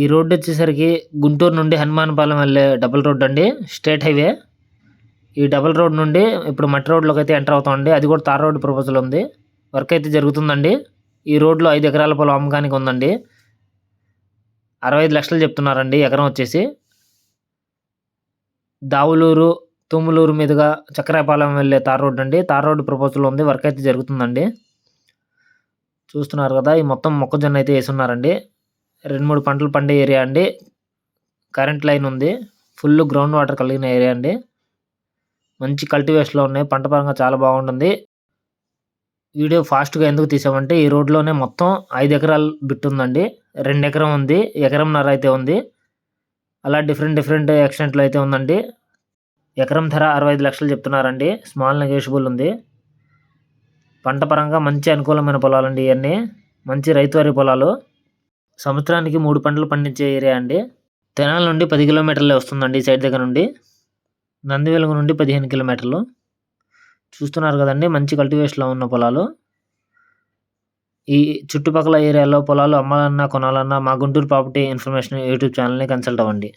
ఈ రోడ్డు వచ్చేసరికి గుంటూరు నుండి హనుమానపాలెం వెళ్ళే డబుల్ రోడ్ అండి స్టేట్ హైవే. ఈ డబుల్ రోడ్ నుండి ఇప్పుడు మట్టి రోడ్లోకి అయితే ఎంటర్ అవుతామండి. అది కూడా తార్ రోడ్ ప్రపోజల్ ఉంది. వర్క్ అయితే జరుగుతుందండి. ఈ రోడ్లో ఐదు ఎకరాల పొలం అమ్మకానికి ఉందండి. అరవై ఐదు లక్షలు చెప్తున్నారండి ఎకరం వచ్చేసి. దావులూరు తుమ్ములూరు మీదుగా చక్రాపాలెం వెళ్ళే తార్ రోడ్ అండి. తార్ రోడ్ ప్రపోజల్ ఉంది. వర్క్ అయితే జరుగుతుందండి. చూస్తున్నారు కదా ఈ మొత్తం మొక్కజొన్న అయితే వేసున్నారండి రెండు మూడు పంటలు పండే ఏరియా అండి. కరెంట్ లైన్ ఉంది. ఫుల్ గ్రౌండ్ వాటర్ కలిగిన ఏరియా అండి. మంచి కల్టివేషన్లో ఉన్నాయి. పంట పరంగా చాలా బాగుంటుంది. వీడియో ఫాస్ట్గా ఎందుకు తీసామంటే ఈ రోడ్లోనే మొత్తం ఐదు ఎకరాలు బిట్ ఉందండి. రెండు ఎకరం ఉంది. ఎకరంన్నర అయితే ఉంది. అలా డిఫరెంట్ డిఫరెంట్ ఎక్స్టెంట్లో అయితే ఉందండి. ఎకరం ధర అరవై ఐదు లక్షలు చెప్తున్నారండి. స్మాల్ నెగోషియబుల్ ఉంది. పంట పరంగా మంచి అనుకూలమైన పొలాలండి ఇవన్నీ. మంచి రైతువారి పొలాలు. సంవత్సరానికి మూడు పంటలు పండించే ఏరియా అండి. తెనాల నుండి పది కిలోమీటర్లే వస్తుందండి ఈ సైడ్ దగ్గర నుండి. నందివెలుగు నుండి పదిహేను కిలోమీటర్లు. చూస్తున్నారు కదండి మంచి కల్టివేషన్లో ఉన్న పొలాలు. ఈ చుట్టుపక్కల ఏరియాలో పొలాలు అమ్మాలన్నా కొనాలన్నా మా గుంటూరు ప్రాపర్టీ ఇన్ఫర్మేషన్ యూట్యూబ్ ఛానల్ని కన్సల్ట్ అవ్వండి.